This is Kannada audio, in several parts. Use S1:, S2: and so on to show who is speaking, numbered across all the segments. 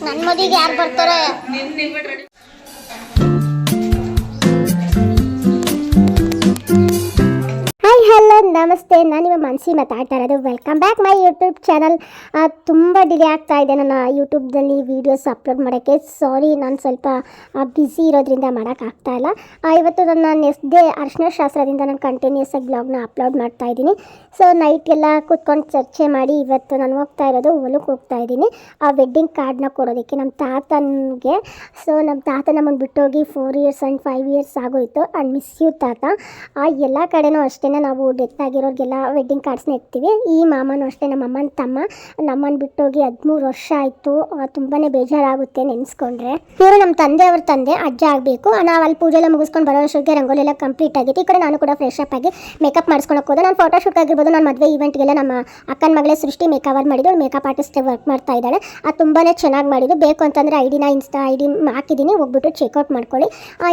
S1: ನನ್ನ ಮದುವೆಗೆ ಯಾರು ಬರ್ತಾರೆ? ಹಲೋ, ನಮಸ್ತೆ. ನಾನು ನಿಮ್ಮ ಮನಸ್ಸಿ ಮಾತಾಡ್ತಾ ಇರೋದು welcome back my YouTube channel ತುಂಬ ಡಿಲೇ ಆಗ್ತಾ ಇದೆ ನನ್ನ ಯೂಟ್ಯೂಬ್ದಲ್ಲಿ ವೀಡಿಯೋಸ್ ಅಪ್ಲೋಡ್ ಮಾಡೋಕ್ಕೆ. ಸಾರಿ ನಾನು ಸ್ವಲ್ಪ ಬ್ಯುಸಿ ಇರೋದ್ರಿಂದ ಮಾಡೋಕ್ಕಾಗ್ತಾ ಇಲ್ಲ. ಇವತ್ತು ನಾನು ನೆಕ್ಸ್ಟ್ ಡೇ ಅರ್ಶನ ಶಾಸ್ತ್ರದಿಂದ ನಾನು ಕಂಟಿನ್ಯೂಸ್ ಆಗಿ ಬ್ಲಾಗ್ನ ಅಪ್ಲೋಡ್ ಮಾಡ್ತಾ ಇದ್ದೀನಿ. ಸೊ ನೈಟ್ ಎಲ್ಲ ಕೂತ್ಕೊಂಡು ಚರ್ಚೆ ಮಾಡಿ ಇವತ್ತು ನಾನು ಹೋಗ್ತಾ ಇರೋದು ಹೊಲಕ್ಕೆ ಹೋಗ್ತಾ ಇದ್ದೀನಿ. ಆ ವೆಡ್ಡಿಂಗ್ ಕಾರ್ಡ್ನ ಕೊಡೋದಕ್ಕೆ ನಮ್ಮ ತಾತನಿಗೆ. ಸೊ ನಮ್ಮ ತಾತ ನಮ್ಮನ್ನು ಬಿಟ್ಟೋಗಿ four years and five years ಆಗೋಯ್ತು. ಆ್ಯಂಡ್ ಮಿಸ್ ಯು ತಾತ. ಆ, ಎಲ್ಲ ಕಡೆನೂ ಅಷ್ಟೇ ನಾವು ಡೆತ್ ಆಗಿರೋರಿಗೆಲ್ಲ ವೆಡ್ಡಿಂಗ್ ಕಾರ್ಡ್ಸ್ನ ಇಡ್ತೀವಿ ಈ ಮಾಮನೂ ಅಷ್ಟೇ, ನಮ್ಮ ಅಮ್ಮನ ತಮ್ಮ. ನಮ್ಮನ್ನು ಬಿಟ್ಟೋಗಿ ಹದಿಮೂರು ವರ್ಷ ಆಯಿತು. ತುಂಬಾ ಬೇಜಾರಾಗುತ್ತೆ ನೆನೆಸ್ಕೊಂಡ್ರೆ. ಇವರು ನಮ್ಮ ತಂದೆ ಅವ್ರ ತಂದೆ, ಅಜ್ಜ ಆಗಬೇಕು. ನಾವು ಅಲ್ಲಿ ಪೂಜೆ ಎಲ್ಲ ಮುಗಿಸ್ಕೊಂಡು ಬರೋ ಅಷ್ಟೊತ್ತಿಗೆ ರಂಗೋಲಿ ಎಲ್ಲ ಕಂಪ್ಲೀಟ್ ಆಗಿತ್ತು. ಈ ಕಡೆ ನಾನು ಕೂಡ ಫ್ರೆಶ್ ಅಪ್ ಆಗಿ ಮೇಕಪ್ ಮಾಡಿಸ್ಕೊಳಕ್ಕೆ ಹೋದೆ. ನಾನು ಫೋಟೋಶೂಟ್ ಆಗಿರ್ಬೋದು, ನಾನು ಮದುವೆ ಈವೆಂಟ್ಗೆಲ್ಲ ನಮ್ಮ ಅಕ್ಕನ ಮಗಳೇ ಸೃಷ್ಟಿ ಮೇಕಪ್ ಮಾಡಿದ್ದು. ಮೇಕಪ್ ಆರ್ಟಿಸ್ಟ್ ವರ್ಕ್ ಮಾಡ್ತಾ ಇದ್ದಾಳೆ. ಅದು ತುಂಬಾ ಚೆನ್ನಾಗಿ ಮಾಡಿದ್ದು. ಬೇಕು ಅಂತಂದರೆ ಐಡಿನ ಇನ್ಸ್ಟಾ ಐ ಡಿ ಹಾಕಿದ್ದೀನಿ. ಹೋಗ್ಬಿಟ್ಟು ಚೆಕ್ಔಟ್ ಮಾಡ್ಕೊಳ್ಳಿ.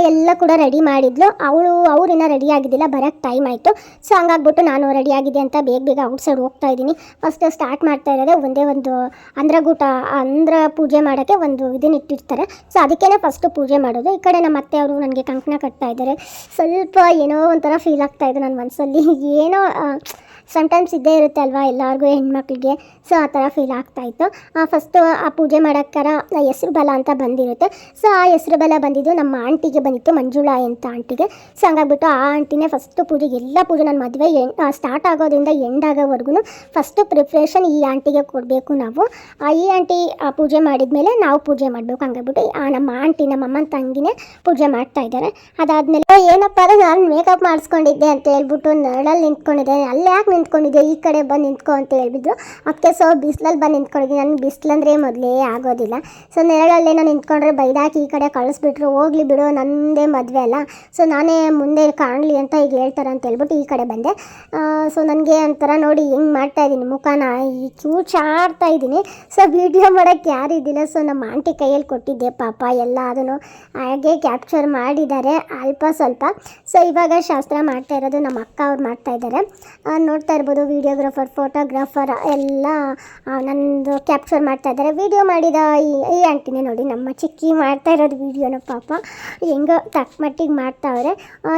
S1: ಎಲ್ಲ ಕೂಡ ರೆಡಿ ಮಾಡಿದ್ಲು. ಅವಳು, ಅವ್ರಿನ್ನ ರೆಡಿ ಆಗಿದ್ದಿಲ್ಲ. ಬರೋಕ್ಕೆ ಟೈಮ್ ಆಯಿತು. ಸೊ ಹಂಗಾಗ್ಬಿಟ್ಟು ನಾನು ಆಗಿದೆ ಅಂತ ಬೇಗ ಬೇಗ ಔಟ್ಸೈಡ್ ಹೋಗ್ತಾ ಇದ್ದೀನಿ. ಫಸ್ಟ್ ಸ್ಟಾರ್ಟ್ ಮಾಡ್ತಾ ಇರೋದೇ ಒಂದೇ ಒಂದು ಅಂದ್ರಗೂಟ, ಅಂದ್ರ ಪೂಜೆ ಮಾಡೋಕ್ಕೆ ಒಂದು ಇದನ್ನ ಇಟ್ಟಿರ್ತಾರೆ. ಸೊ ಅದಕ್ಕೇ ಫಸ್ಟು ಪೂಜೆ ಮಾಡೋದು. ಈ ಕಡೆ ನಮ್ಮ ಅತ್ತೆ ಅವರು ನನಗೆ ಕಂಕಣ ಕಟ್ತಾ ಇದ್ದಾರೆ. ಸ್ವಲ್ಪ ಏನೋ ಒಂಥರ ಫೀಲ್ ಆಗ್ತಾ ಇದೆ ನನ್ನ ಮನಸ್ಸಲ್ಲಿ ಏನೋ ಸಮ್ಟೈಮ್ಸ್ ಇದ್ದೇ ಇರುತ್ತೆ ಅಲ್ವಾ ಎಲ್ಲರಿಗೂ ಹೆಣ್ಮಕ್ಳಿಗೆ? ಸೊ ಆ ಥರ ಫೀಲ್ ಆಗ್ತಾಯಿತ್ತು ಫಸ್ಟು ಆ ಪೂಜೆ ಮಾಡೋಕ್ಕರ ಹೆಸ್ರು ಬಲ ಅಂತ ಬಂದಿರುತ್ತೆ. ಸೊ ಆ ಹೆಸ್ರು ಬಲ ಬಂದಿದ್ದು ನಮ್ಮ ಆಂಟಿಗೆ ಬಂದಿತ್ತು, ಮಂಜುಳಾ ಅಂತ ಆಂಟಿಗೆ. ಸೊ ಹಂಗಾಗ್ಬಿಟ್ಟು ಆ ಆಂಟಿನೇ ಫಸ್ಟು ಪೂಜೆ, ಎಲ್ಲ ಪೂಜೆ ನನ್ನ ಮದುವೆ ಎಂಡ್ ಸ್ಟಾರ್ಟ್ ಆಗೋದ್ರಿಂದ ಎಂಡ್ ಆಗೋವರೆಗೂ ಫಸ್ಟು ಪ್ರಿಪ್ರೇಷನ್ ಈ ಆಂಟಿಗೆ ಕೊಡಬೇಕು ನಾವು. ಆ, ಈ ಆಂಟಿ, ಆ, ಪೂಜೆ ಮಾಡಿದ್ಮೇಲೆ ನಾವು ಪೂಜೆ ಮಾಡಬೇಕು. ಹಂಗಾಗ್ಬಿಟ್ಟು ಆ, ನಮ್ಮ ಆಂಟಿ, ನಮ್ಮ ಅಮ್ಮನ ತಂಗಿನೇ ಪೂಜೆ ಮಾಡ್ತಾ ಇದ್ದಾರೆ. ಅದಾದಮೇಲೆ ಏನಪ್ಪ ಅಂದರೆ ನಾನು ಮೇಕಪ್ ಮಾಡಿಸ್ಕೊಂಡಿದ್ದೆ ಅಂತ ಹೇಳ್ಬಿಟ್ಟು ನರಳಲ್ಲಿ ನಿಂತ್ಕೊಂಡಿದ್ದೆ ಅಲ್ಲಿ ಯಾಕೆ ನಿಂತ್ಕೊಂಡಿದ್ದೆ ಈ ಕಡೆ ಬಂದು ನಿಂತ್ಕೊ ಅಂತ ಹೇಳಿಬಿದ್ರು. ಅದಕ್ಕೆ ಸೊ ಬಿಸಿಲಲ್ಲಿ ಬಂದು ನಿಂತ್ಕೊಂಡಿದ್ದೀನಿ ನನಗೆ ಬಿಸಿಲಂದ್ರೆ ಮೊದಲೇ ಆಗೋದಿಲ್ಲ. ಸೊ ನೆರಳಲ್ಲೇನೋ ನಿಂತ್ಕೊಂಡ್ರೆ ಬೈದಾಕಿ ಈ ಕಡೆ ಕಳಿಸ್ಬಿಟ್ರು. ಹೋಗ್ಲಿ ಬಿಡು ನನ್ನದೇ ಮದುವೆ ಅಲ್ಲ. ಸೊ ನಾನೇ ಮುಂದೆ ಕಾಣಲಿ ಅಂತ ಈಗ ಹೇಳ್ತಾರೆ ಅಂತ ಹೇಳ್ಬಿಟ್ಟು ಈ ಕಡೆ ಬಂದೆ. ಸೊ ನನಗೆ ಒಂಥರ ನೋಡಿ ಹೆಂಗೆ ಮಾಡ್ತಾ ಇದ್ದೀನಿ. ಈ ಚೂಚಾಡ್ತಾ ಇದ್ದೀನಿ. ಸೊ ವಿಡಿಯೋ ಮಾಡೋಕ್ಕೆ ಯಾರು ಇದ್ದಿಲ್ಲ. ಸೊ ನಮ್ಮ ಆಂಟಿ ಕೈಯಲ್ಲಿ ಕೊಟ್ಟಿದ್ದೆ ಪಾಪ. ಎಲ್ಲ ಅದನ್ನು ಹಾಗೆ ಕ್ಯಾಪ್ಚರ್ ಮಾಡಿದ್ದಾರೆ. ಅಲ್ಪ ಸ್ವಲ್ಪ. ಸೊ ಇವಾಗ ಶಾಸ್ತ್ರ ಮಾಡ್ತಾ ಇರೋದು ನಮ್ಮ ಅಕ್ಕ ಅವ್ರು ಮಾಡ್ತಾ ಇದ್ದಾರೆ. ಆ, ನೋಡ್ತಾ ಇರ್ಬೋದು ವಿಡಿಯೋಗ್ರಾಫರ್ ಫೋಟೋಗ್ರಾಫರ್ ಎಲ್ಲ ನಂದು ಕ್ಯಾಪ್ಚರ್ ಮಾಡ್ತಾ ಇದ್ದಾರೆ. ವಿಡಿಯೋ ಮಾಡಿದ ಈ ಈ ಆಂಟಿನೇ ನೋಡಿ, ನಮ್ಮ ಚಿಕ್ಕಿ ಮಾಡ್ತಾ ಇರೋದು ವೀಡಿಯೋನ ಪಾಪ. ಹೆಂಗೋ ತಕ್ಕ ಮಟ್ಟಿಗೆ ಮಾಡ್ತಾವ್ರೆ.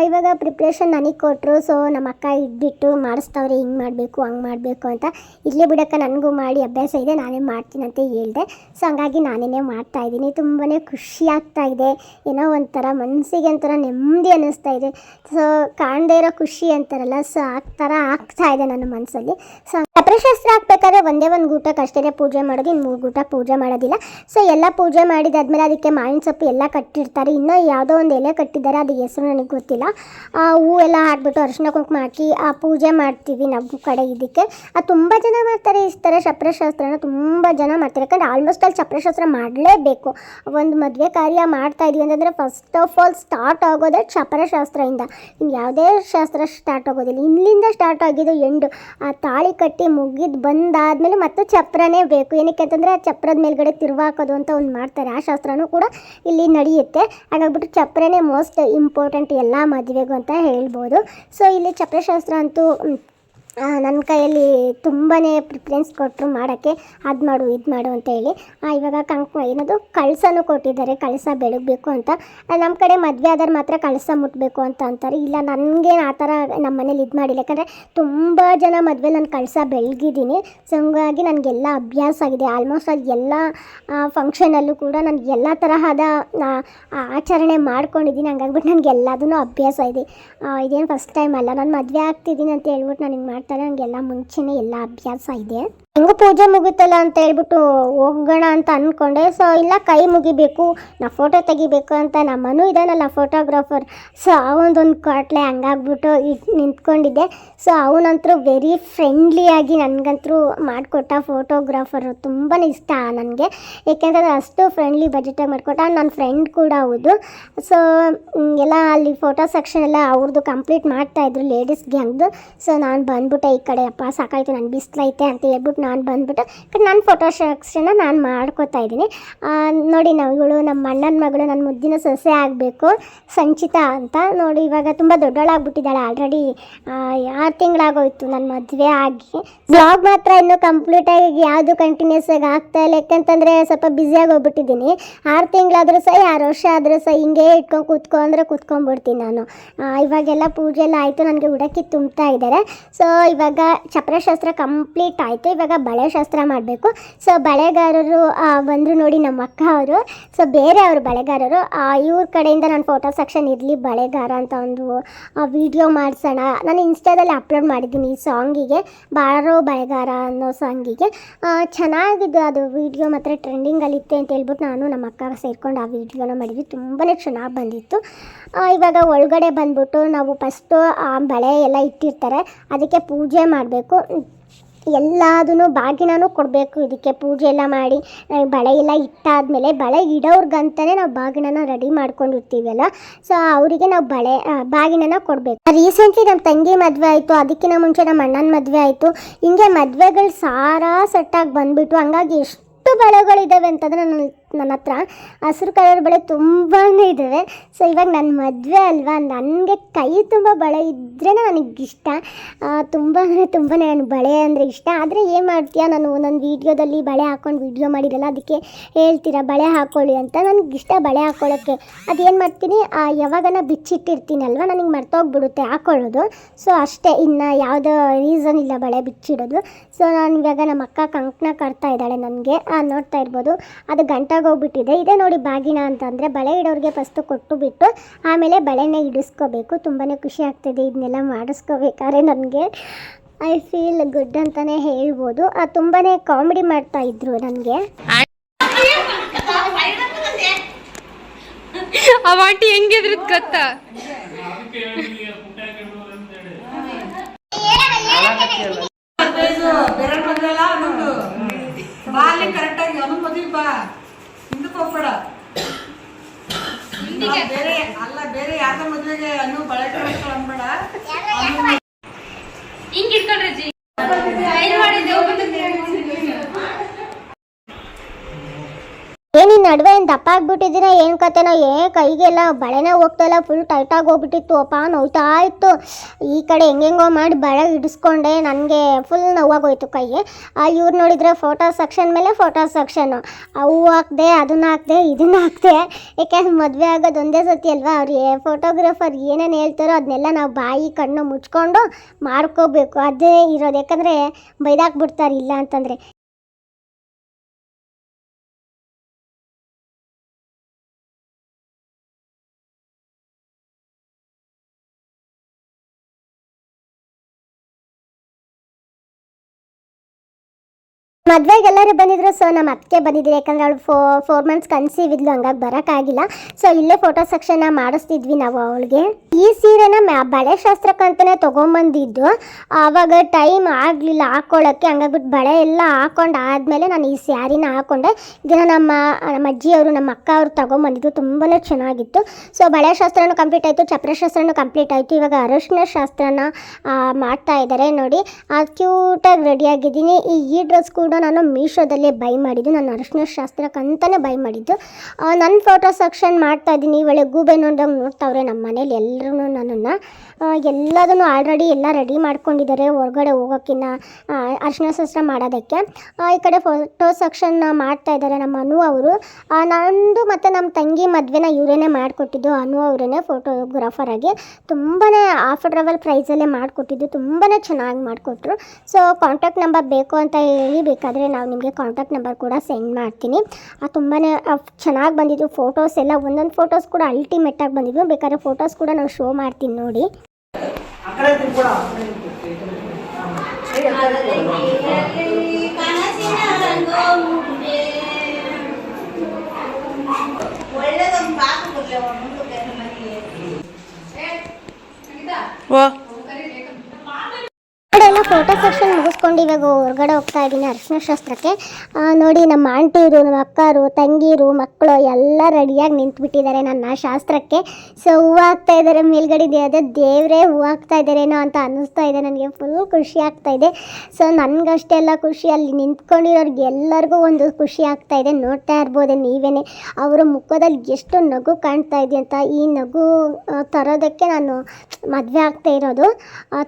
S1: ಇವಾಗ ಪ್ರಿಪ್ರೇಷನ್ ನನಗೆ ಕೊಟ್ಟರು ಸೊ ನಮ್ಮ ಅಕ್ಕ ಇದ್ಬಿಟ್ಟು ಮಾಡಿಸ್ತಾವ್ರೆ, ಹಿಂಗೆ ಮಾಡಬೇಕು, ಹಂಗೆ ಮಾಡಬೇಕು ಅಂತ. ಇಲ್ಲೇ ಬಿಡಕ್ಕೆ, ನನಗೂ ಮಾಡಿ, ಅಭ್ಯಾಸ ಇದೆ, ನಾನೇ ಮಾಡ್ತೀನಿ ಅಂತ ಹೇಳಿದೆ. ಸೊ ಹಂಗಾಗಿ ನಾನೇ ಮಾಡ್ತಾ ಇದ್ದೀನಿ. ತುಂಬಾ ಖುಷಿ ಆಗ್ತಾ ಇದೆ. ಏನೋ ಒಂಥರ ಮನಸ್ಸಿಗೆ ಒಂಥರ ನೆಮ್ಮದಿ ಅನ್ನಿಸ್ತಾ ಇದೆ. ಸೊ ಕಾಣದೇ ಇರೋ ಖುಷಿ ಅಂತಾರಲ್ಲ ಸೊ ಆ ಥರ ಆಗ್ತಾ ಇದೆ ನನ್ನ ಮನಸ್ಸಲ್ಲಿ ಸೊ ಅಪ್ರಶಸ್ತ್ರ ಹಾಕ್ಬೇಕಾದ್ರೆ ಒಂದೇ ಒಂದು ಗೂಟಕ್ಕೆ ಅಷ್ಟೇ ಪೂಜೆ ಮಾಡೋದು ಇನ್ನು ಮೂರು ಗೂಟಕ್ಕೆ ಪೂಜೆ ಮಾಡೋದಿಲ್ಲ. ಸೊ ಎಲ್ಲ ಪೂಜೆ ಮಾಡಿದಾದ್ಮೇಲೆ ಅದಕ್ಕೆ ಮಾವಿನ ಸೊಪ್ಪು ಎಲ್ಲ ಕಟ್ಟಿರ್ತಾರೆ. ಇನ್ನೂ ಯಾವುದೋ ಒಂದು ಎಲೆ ಕಟ್ಟಿದ್ದಾರೆ ಅದು ಹೆಸರು ನನಗೆ ಗೊತ್ತಿಲ್ಲ. ಆ ಹೂ ಎಲ್ಲ ಹಾಕ್ಬಿಟ್ಟು ಅರಿಶಿನ ಕುಂಕುಮ ಹಾಕಿ, ಆ ಪೂಜೆ ಮಾಡ್ತೀವಿ ನಮ್ಮ ಕಡೆ ಇದಕ್ಕೆ. ಅದು ತುಂಬ ಜನ ಮಾಡ್ತಾರೆ ಈ ಥರ ಚಪ್ರಶಾಸ್ತ್ರನ ತುಂಬ ಜನ ಮಾಡ್ತಾರೆ. ಯಾಕಂದರೆ ಆಲ್ಮೋಸ್ಟ್ ಅಲ್ಲಿ ಚಪ್ರಶಾಸ್ತ್ರ ಮಾಡಲೇಬೇಕು. ಒಂದು ಮದುವೆ ಕಾರ್ಯ ಮಾಡ್ತಾ ಇದೀವಿ ಅಂತಂದರೆ ಫಸ್ಟ್ ಆಫ್ ಆಲ್ ಸ್ಟಾರ್ಟ್ ಆಗೋದೇ ಚಪ್ರಶಾಸ್ತ್ರದಿಂದ ಇನ್ನು ಯಾವುದೇ ಶಾಸ್ತ್ರ ಸ್ಟಾರ್ಟ್ ಆಗೋದಿಲ್ಲ. ಇಲ್ಲಿಂದ ಸ್ಟಾರ್ಟ್ ಆಗಿದ್ದು ಎಂಡು. ಆ ತಾಳಿ ಕಟ್ಟಿ ಮುಗಿದು ಬಂದಾದ್ಮೇಲೆ ಮತ್ತೆ ಚಪ್ರನೇ ಬೇಕು. ಏನಕ್ಕೆ ಅಂತಂದರೆ ಆ ಚಪ್ರದ ಮೇಲ್ಗಡೆ ತಿರುವಾಕೋದು ಅಂತ ಒಂದು ಮಾಡ್ತಾರೆ. ಆ ಶಾಸ್ತ್ರನೂ ಕೂಡ ಇಲ್ಲಿ ನಡೆಯುತ್ತೆ. ಹಾಗಾಗ್ಬಿಟ್ಟು ಚಪ್ರನೇ ಮೋಸ್ಟ್ ಇಂಪಾರ್ಟೆಂಟ್ ಎಲ್ಲ ಮದುವೆಗೂ ಅಂತ ಹೇಳ್ಬೋದು. ಸೊ ಇಲ್ಲಿ ಚಪ್ರಶಾಸ್ತ್ರ ಅಂತೂ ನನ್ನ ಕೈಯಲ್ಲಿ ತುಂಬಾ ಪ್ರಿಫರೆನ್ಸ್ ಕೊಟ್ಟರು ಮಾಡೋಕ್ಕೆ. ಅದು ಮಾಡು, ಇದು ಮಾಡು ಅಂತ ಹೇಳಿ. ಇವಾಗ ಕಂಕ ಏನದು? ಕಳಸನೂ ಕೊಟ್ಟಿದ್ದಾರೆ. ಕಳಸ ಬೆಳಗಬೇಕು ಅಂತ. ನಮ್ಮ ಕಡೆ ಮದುವೆ ಆದರೆ ಮಾತ್ರ ಕಳಸ ಮುಟ್ಟಬೇಕು ಅಂತ ಅಂತಾರೆ. ಇಲ್ಲ, ನನಗೇನು ಆ ಥರ ನಮ್ಮ ಮನೇಲಿ ಇದು ಮಾಡಿಲ್ಲ. ಯಾಕಂದರೆ ತುಂಬ ಜನ ಮದುವೆ ನಾನು ಕಳಸ ಬೆಳಗಿದ್ದೀನಿ. ಸೊ ಹಂಗಾಗಿ ನನಗೆಲ್ಲ ಅಭ್ಯಾಸ ಆಗಿದೆ. ಆಲ್ಮೋಸ್ಟ್ ಅದು ಎಲ್ಲ ಫಂಕ್ಷನಲ್ಲೂ ಕೂಡ ನನಗೆ ಎಲ್ಲ ತರಹದ ಆಚರಣೆ ಮಾಡ್ಕೊಂಡಿದ್ದೀನಿ. ಹಂಗಾಗ್ಬಿಟ್ಟು ನನಗೆ ಎಲ್ಲದೂ ಅಭ್ಯಾಸ ಇದೆ. ಇದೇನು ಫಸ್ಟ್ ಟೈಮ್ ಅಲ್ಲ. ನಾನು ಮದುವೆ ಆಗ್ತಿದ್ದೀನಿ ಅಂತ ಹೇಳ್ಬಿಟ್ಟು ನಾನು ಹಿಂಗೆ ಮಾಡ್ತಾರೆ ನನಗೆಲ್ಲ ಮುಂಚೆನೇ ಎಲ್ಲ ಅಭ್ಯಾಸ ಇದೆ. ಹೆಂಗೂ ಪೂಜೆ ಮುಗಿತಲ್ಲ ಅಂತ ಹೇಳ್ಬಿಟ್ಟು ಹೋಗೋಣ ಅಂತ ಅಂದ್ಕೊಂಡೆ ಸೊ ಇಲ್ಲ, ಕೈ ಮುಗಿಬೇಕು, ನಾ ಫೋಟೋ ತೆಗಿಬೇಕು ಅಂತ ನಮ್ಮನೂ ಇದಾನಲ್ಲ ಫೋಟೋಗ್ರಾಫರ್ ಸೊ ಅವನದೊಂದು ಕಾಟ್ಲೆ ಹಂಗಾಗ್ಬಿಟ್ಟು ನಿಂತ್ಕೊಂಡಿದ್ದೆ. ಸೊ ಅವನಂತರೂ ವೆರಿ ಫ್ರೆಂಡ್ಲಿಯಾಗಿ ನನಗಂತರೂ ಮಾಡಿಕೊಟ್ಟ ಫೋಟೋಗ್ರಾಫರ್ ತುಂಬಾ ಇಷ್ಟ ನನಗೆ. ಏಕೆಂದರೆ ಅಷ್ಟು ಫ್ರೆಂಡ್ಲಿ ಬಜೆಟಾಗಿ ಮಾಡಿಕೊಟ್ಟ. ನನ್ನ ಫ್ರೆಂಡ್ ಕೂಡ ಹೌದು. ಸೊ ಎಲ್ಲ ಅಲ್ಲಿ ಫೋಟೋ ಸೆಕ್ಷನ್ ಎಲ್ಲ ಅವ್ರದ್ದು ಕಂಪ್ಲೀಟ್ ಮಾಡ್ತಾಯಿದ್ರು ಲೇಡೀಸ್ಗೆ ಗ್ಯಾಂಗ್ದು ಸೊ ನಾನು ಬಂದ್ಬಿಟ್ಟೆ ಈ ಕಡೆ, ಅಪ್ಪ, ಸಾಕಾಯ್ತು, ನಾನು ಬಿಸಿಲೈತೆ ಅಂತ ಹೇಳ್ಬಿಟ್ಟು ನಾನು ಬಂದ್ಬಿಟ್ಟು ನನ್ನ ಫೋಟೋ ಸೆಕ್ಷನ್ನ ನಾನು ಮಾಡ್ಕೋತಾ ಇದ್ದೀನಿ. ನೋಡಿ ನಾವು ಇವಳು ನಮ್ಮ ಅಣ್ಣನ ಮಗಳು ನನ್ನ ಮುದ್ದಿನ ಸೊಸೆ ಆಗಬೇಕು, ಸಂಚಿತಾ ಅಂತ. ನೋಡಿ ಇವಾಗ ತುಂಬ ದೊಡ್ಡವಳಾಗ್ಬಿಟ್ಟಿದ್ದಾಳೆ ಆಲ್ರೆಡಿ ಆರು ತಿಂಗಳಾಗೋಯ್ತು ನನ್ನ ಮದುವೆ ಆಗಿ. ಬ್ಲಾಗ್ ಮಾತ್ರ ಇನ್ನೂ ಕಂಪ್ಲೀಟಾಗಿ ಯಾವುದು ಕಂಟಿನ್ಯೂಸ್ ಆಗಿ ಆಗ್ತಾ ಇಲ್ಲ. ಯಾಕಂತಂದರೆ ಸ್ವಲ್ಪ ಬ್ಯುಸಿಯಾಗಿ ಹೋಗ್ಬಿಟ್ಟಿದ್ದೀನಿ. ಆರು ತಿಂಗಳಾದರೂ ಸಹ, ಆರು ವರ್ಷ ಆದರೂ ಸಹ ಹಿಂಗೆ ಇಟ್ಕೊಂಡು ಕೂತ್ಕೊ ಅಂದರೆ ಕೂತ್ಕೊಂಡ್ಬಿಡ್ತೀನಿ ನಾನು. ಇವಾಗೆಲ್ಲ ಪೂಜೆ ಎಲ್ಲ ಆಯಿತು, ನನಗೆ ಉಡಕ್ಕಿ ತುಂಬ್ತಾ ಇದ್ದಾರೆ. ಸೊ ಇವಾಗ ಚಪ್ರಶಾಸ್ತ್ರ ಕಂಪ್ಲೀಟ್ ಆಯಿತು. ಇವಾಗ ಬಳೆ ಶಾಸ್ತ್ರ ಮಾಡಬೇಕು. ಸೊ ಬಳೆಗಾರರು ಬಂದರು ನೋಡಿ ನಮ್ಮ ಅಕ್ಕ ಅವರು. ಸೊ ಬೇರೆ ಅವರು ಬಳೆಗಾರರು ಇವ್ರ ಕಡೆಯಿಂದ ನಾನು ಫೋಟೋ ಸೆಕ್ಷನ್ ಇರಲಿ ಬಳೆಗಾರ ಅಂತ ಒಂದು ವಿಡಿಯೋ ಮಾಡಿಸೋಣ. ನಾನು ಇನ್ಸ್ಟಾದಲ್ಲಿ ಅಪ್ಲೋಡ್ ಮಾಡಿದ್ದೀನಿ ಈ ಸಾಂಗಿಗೆ ಬಾರೋ ಬಳೆಗಾರ ಅನ್ನೋ ಸಾಂಗಿಗೆ ಚೆನ್ನಾಗಿದೆ ಅದು ವಿಡಿಯೋ ಮಾತ್ರ ಟ್ರೆಂಡಿಂಗಲ್ಲಿತ್ತೆ ಅಂತ ಹೇಳ್ಬಿಟ್ಟು ನಾನು ನಮ್ಮ ಅಕ್ಕ ಸೇರ್ಕೊಂಡು ಆ ವಿಡಿಯೋನ ಮಾಡಿದ್ವಿ. ತುಂಬಾ ಚೆನ್ನಾಗಿ ಬಂದಿತ್ತು. ಇವಾಗ ಒಳಗಡೆ ಬಂದ್ಬಿಟ್ಟು ನಾವು ಫಸ್ಟು ಬಳೆ ಎಲ್ಲ ಇಟ್ಟಿರ್ತಾರೆ. ಅದಕ್ಕೆ ಪೂಜೆ ಮಾಡಬೇಕು. ಎಲ್ಲದೂ ಬಾಗಿನನೂ ಕೊಡಬೇಕು. ಇದಕ್ಕೆ ಪೂಜೆ ಎಲ್ಲ ಮಾಡಿ ಬಳೆ ಎಲ್ಲ ಇಟ್ಟಾದಮೇಲೆ ಬಳೆ ಇಡೋರ್ಗಂತಲೇ ನಾವು ಬಾಗಿನನ ರೆಡಿ ಮಾಡ್ಕೊಂಡಿರ್ತೀವಲ್ಲ? ಸೊ ಅವರಿಗೆ ನಾವು ಬಳೆ ಬಾಗಿನನ ಕೊಡಬೇಕು. ರೀಸೆಂಟ್ಲಿ ನಮ್ಮ ತಂಗಿ ಮದುವೆ ಆಯಿತು. ಅದಕ್ಕಿಂತ ಮುಂಚೆ ನಮ್ಮ ಅಣ್ಣನ ಮದುವೆ ಆಯಿತು. ಹಿಂಗೆ ಮದುವೆಗಳು ಸಾರಾ ಸೆಟ್ಟಾಗಿ ಬಂದ್ಬಿಟ್ಟು ಹಂಗಾಗಿ ಎಷ್ಟು ಬಳೆಗಳಿದ್ದಾವೆ ಅಂತಂದರೆ ನನ್ನ ನನ್ನ ಹತ್ರ ಹಸಿರು ಕಲರ್ ಬಳೆ ತುಂಬಾ ಇದ್ದಾವೆ ಸೊ ಇವಾಗ ನನ್ನ ಮದುವೆ ಅಲ್ವಾ? ನನಗೆ ಕೈ ತುಂಬ ಬಳೆ ಇದ್ರೇ ನನಗೆ ಇಷ್ಟ ತುಂಬ ಅಂದರೆ ತುಂಬಾ ನನಗೆ ಬಳೆ ಅಂದರೆ ಇಷ್ಟ. ಆದರೆ ಏನು ಮಾಡ್ತೀಯಾ? ನಾನು ಒಂದೊಂದು ವೀಡಿಯೋದಲ್ಲಿ ಬಳೆ ಹಾಕ್ಕೊಂಡು ವೀಡಿಯೋ ಮಾಡಿರಲ್ಲ, ಅದಕ್ಕೆ ಹೇಳ್ತೀರಾ, ಬಳೆ ಹಾಕ್ಕೊಳ್ಳಿ ಅಂತ. ನನಗೆ ಇಷ್ಟ ಬಳೆ ಹಾಕ್ಕೊಳ್ಳೋಕ್ಕೆ ಅದೇನು ಮಾಡ್ತೀನಿ? ಯಾವಾಗನ ಬಿಚ್ಚಿಟ್ಟಿರ್ತೀನಲ್ವ? ನನಗೆ ಮರ್ತೋಗ್ಬಿಡುತ್ತೆ ಹಾಕ್ಕೊಳ್ಳೋದು ಸೊ ಅಷ್ಟೇ. ಇನ್ನು ಯಾವುದೋ ರೀಸನ್ ಇಲ್ಲ ಬಳೆ ಬಿಚ್ಚಿಡೋದು. ಸೊ ನಾನು ಇವಾಗ ನಮ್ಮ ಅಕ್ಕ ಕಂಕಣ ಕಟ್ತಾ ಇದ್ದಾಳೆ ನನಗೆ. ನೋಡ್ತಾ ಇರ್ಬೋದು. ಅದು ಗಂಟಾಗಿ ಹೋಗ್ಬಿಟ್ಟಿದೆ. ಇದೆ ನೋಡಿ ಬಾಗಿನ ಅಂತಂದರೆ ಬಳೆ ಇಡೋರಿಗೆ ಫಸ್ಟು ಕೊಟ್ಟು ಬಿಟ್ಟು ಆಮೇಲೆ ಬಳೆನ ಇಡಿಸ್ಕೋಬೇಕು. ತುಂಬಾ ಖುಷಿ ಆಗ್ತಿದೆ ಇದನ್ನೆಲ್ಲ ಮಾಡಿಸ್ಕೋಬೇಕಾದ್ರೆ ನನಗೆ. ಐ ಫೀಲ್ ಗುಡ್ ಅಂತಲೇ ಹೇಳ್ಬೋದು. ತುಂಬಾ ಕಾಮಿಡಿ ಮಾಡ್ತಾ ಇದ್ರು ನನಗೆ.
S2: ಆಂಟಿ ಹೆಂಗಿದ್ರದ್ ಗೊತ್ತಾ?
S3: ಬೇರೆ ಬಾ ಅಲ್ಲಿ ಕರೆಕ್ಟ್ ಆಗಿ ಅವನ ಮದ್ವೆ ಬಾ. ಹಿಂದಕ್ಕೆ ಹೋಗ್ಬೇಡ ಬೇರೆ ಅಲ್ಲ ಬೇರೆ ಯಾರ ಮದ್ವೆಗೆ ಅನ್ನು ಬಳಕೆ ಅನ್ಬೇಡ
S2: ಹಿಂಗ್ ಇಟ್ಕೊಂಡ್ರೆ ಜಿ ಸೈನ್ ಮಾಡಿದ್ದೆ
S1: ಏನು ಈ ನಡುವೆ ಏನು ದಪ್ಪ ಆಗ್ಬಿಟ್ಟಿದ್ದೀರಾ ಏನು ಕತೆನೋ, ಏ ಕೈಗೆಲ್ಲ ಬಳೆನೇ ಹೋಗ್ತಾಯಿಲ್ಲ ಫುಲ್ ಟೈಟಾಗಿ ಹೋಗ್ಬಿಟ್ಟಿತ್ತು, ಅಪ್ಪ ನೋಯ್ತಾ ಇತ್ತು. ಈ ಕಡೆ ಹೆಂಗೆಂಗೋ ಮಾಡಿ ಬಳೆ ಹಿಡಿಸ್ಕೊಂಡೆ ನನಗೆ ಫುಲ್ ನೋವಾಗೋಯ್ತು ಕೈಗೆ. ಇವ್ರು ನೋಡಿದರೆ ಫೋಟೋ ಸೆಕ್ಷನ್ ಮೇಲೆ ಫೋಟೋ ಸೆಕ್ಷನ್ನು ಅವು ಹಾಕ್ದೆ, ಅದನ್ನ ಹಾಕ್ದೆ, ಇದನ್ನ ಹಾಕ್ದೆ. ಯಾಕೆಂದ್ರೆ ಮದುವೆ ಆಗೋದು ಒಂದೇ ಸತಿ ಅಲ್ವಾ? ಏ ಫೋಟೋಗ್ರಾಫರ್ ಏನೇನು ಹೇಳ್ತಾರೋ ಅದನ್ನೆಲ್ಲ ನಾವು ಬಾಯಿ, ಕಣ್ಣು ಮುಚ್ಕೊಂಡು ಮಾಡ್ಕೋಬೇಕು. ಅದೇ ಇರೋದು. ಯಾಕಂದರೆ ಬೈದಾಕ್ಬಿಡ್ತಾರೆ ಇಲ್ಲ ಅಂತಂದರೆ. ಮದ್ವೆಗೆ ಎಲ್ಲರೂ ಬಂದಿದ್ರು ಸೊ ನಮ್ಮ ಅತ್ತಿಗೆ ಬಂದಿದ್ರು ಯಾಕಂದ್ರೆ ಅವಳು ಫೋ ಫೋರ್ ಮಂತ್ಸ್ ಕನ್ಸೀವ್ ಇದ್ಲು, ಹಂಗಾಗಿ ಬರೋಕ್ಕಾಗಿಲ್ಲ. ಸೊ ಇಲ್ಲೇ ಫೋಟೋ ಸೆಕ್ಷನ್ನ ಮಾಡಿಸ್ತಿದ್ವಿ ನಾವು ಅವಳಿಗೆ. ಈ ಸೀರೆನ ಬಳೆ ಶಾಸ್ತ್ರಕ್ಕಂತಲೇ ತೊಗೊಂಬಂದಿದ್ದು, ಆವಾಗ ಟೈಮ್ ಆಗಲಿಲ್ಲ ಹಾಕ್ಕೊಳ್ಳೋಕ್ಕೆ ಹಂಗಾಗ್ಬಿಟ್ಟು ಬಳೆ ಎಲ್ಲ ಹಾಕೊಂಡು ಆದಮೇಲೆ ನಾನು ಈ ಸ್ಯಾರಿನ ಹಾಕೊಂಡೆ. ಇದನ್ನು ನಮ್ಮ ನಮ್ಮ ಅಜ್ಜಿಯವರು, ನಮ್ಮ ಅಕ್ಕ ಅವರು ತೊಗೊಂಬಂದಿದ್ದು ತುಂಬಾ ಚೆನ್ನಾಗಿತ್ತು. ಸೊ ಬಳೆ ಶಾಸ್ತ್ರನೂ ಕಂಪ್ಲೀಟ್ ಆಯಿತು, ಚಪ್ರ ಶಾಸ್ತ್ರನೂ ಕಂಪ್ಲೀಟ್ ಆಯಿತು. ಇವಾಗ ಅರಶಿನ ಶಾಸ್ತ್ರನ ಮಾಡ್ತಾ ಇದ್ದಾರೆ ನೋಡಿ. ಕ್ಯೂಟಾಗಿ ರೆಡಿಯಾಗಿದ್ದೀನಿ ಈ ಈ ಡ್ರೆಸ್ ಕೂಡ ನಾನು ಮೀಶೋದಲ್ಲೇ ಬೈ ಮಾಡಿದ್ದು. ನಾನು ಅರಶಿನ ಶಾಸ್ತ್ರಕ್ಕಂತಲೇ ಬೈ ಮಾಡಿದ್ದು. ನನ್ನ ಫೋಟೋ ಸೆಕ್ಷನ್ ಮಾಡ್ತಾ ಇದ್ದೀನಿ. ಒಳ್ಳೆ ಗೂಬೆ ನೋಡ್ದಂಗೆ ನೋಡ್ತಾವ್ರೆ ನಮ್ಮ ಮನೇಲಿ ಎಲ್ಲರೂ ನನ್ನನ್ನು. ಎಲ್ಲದನ್ನು ಆಲ್ರೆಡಿ ಎಲ್ಲ ರೆಡಿ ಮಾಡ್ಕೊಂಡಿದ್ದಾರೆ ಹೊರಗಡೆ ಹೋಗೋಕ್ಕಿನ್ನ ಅರ್ಶಿನ ಶಾಸ್ತ್ರ ಮಾಡೋದಕ್ಕೆ. ಈ ಕಡೆ ಫೋಟೋ ಸೆಕ್ಷನ್ ಮಾಡ್ತಾ ಇದ್ದಾರೆ ನಮ್ಮ ಅನು ಅವರು. ನಂದು ಮತ್ತು ನಮ್ಮ ತಂಗಿ ಮದುವೆನ ಇವರೇನೆ ಮಾಡಿಕೊಟ್ಟಿದ್ದು, ಅನು ಫೋಟೋಗ್ರಾಫರ್ ಆಗಿ. ತುಂಬಾ ಆಫರ್ಡ್ರಬಲ್ ಪ್ರೈಸಲ್ಲೇ ಮಾಡಿಕೊಟ್ಟಿದ್ದು ತುಂಬಾ ಚೆನ್ನಾಗಿ ಮಾಡಿಕೊಟ್ರು. ಸೊ ಕಾಂಟ್ಯಾಕ್ಟ್ ನಂಬರ್ ಬೇಕು ಅಂತ ಹೇಳಿ ಬೇಕಾದರೆ ನಾವು ನಿಮಗೆ ಕಾಂಟ್ಯಾಕ್ಟ್ ನಂಬರ್ ಕೂಡ ಸೆಂಡ್ ಮಾಡ್ತೀನಿ. ತುಂಬಾ ಚೆನ್ನಾಗಿ ಬಂದಿದ್ದು ಫೋಟೋಸ್ ಎಲ್ಲ. ಒಂದೊಂದು ಫೋಟೋಸ್ ಕೂಡ ಅಲ್ಟಿಮೇಟಾಗಿ ಬಂದಿದ್ವು. ಬೇಕಾದ್ರೆ ಫೋಟೋಸ್ ಕೂಡ ನಾವು ಶೋ ಮಾಡ್ತೀನಿ ನೋಡಿ.
S2: ಓ
S1: ಫೋಟೋ ಸೆಕ್ಷನ್ ಮುಗಿಸ್ಕೊಂಡು ಇವಾಗ ಹೊರಗಡೆ ಹೋಗ್ತಾ ಇದ್ದೀನಿ ಅರಿಶಿನ ಶಾಸ್ತ್ರಕ್ಕೆ. ನೋಡಿ ನಮ್ಮ ಆಂಟಿರು, ನಮ್ಮ ಅಕ್ಕರು, ತಂಗಿರು, ಮಕ್ಕಳು ಎಲ್ಲ ರೆಡಿಯಾಗಿ ನಿಂತ್ಬಿಟ್ಟಿದ್ದಾರೆ ನನ್ನ ಶಾಸ್ತ್ರಕ್ಕೆ. ಸೊ ಹೂವು ಆಗ್ತಾ ಇದ್ದಾರೆ, ಮೇಲ್ಗಡೆ ಅದೇ ದೇವರೇ ಹೂವು ಆಗ್ತಾ ಇದ್ದಾರೇನೋ ಅಂತ ಅನ್ನಿಸ್ತಾ ಇದೆ ನನಗೆ. ಫುಲ್ ಖುಷಿ ಆಗ್ತಾ ಇದೆ. ಸೊ ನನಗಷ್ಟೇ ಎಲ್ಲ ಖುಷಿ ಅಲ್ಲಿ ನಿಂತ್ಕೊಂಡಿರೋರ್ಗೆ ಎಲ್ಲರಿಗೂ ಒಂದು ಖುಷಿ ಆಗ್ತಾ ಇದೆ. ನೋಡ್ತಾ ಇರ್ಬೋದು ನೀವೇನೆ. ಅವರ ಮುಖದಲ್ಲಿ ಎಷ್ಟು ನಗು ಕಾಣ್ತಾ ಇದೆ ಅಂತ. ಈ ನಗು ತರೋದಕ್ಕೆ ನಾನು ಮದುವೆ ಆಗ್ತಾ ಇರೋದು.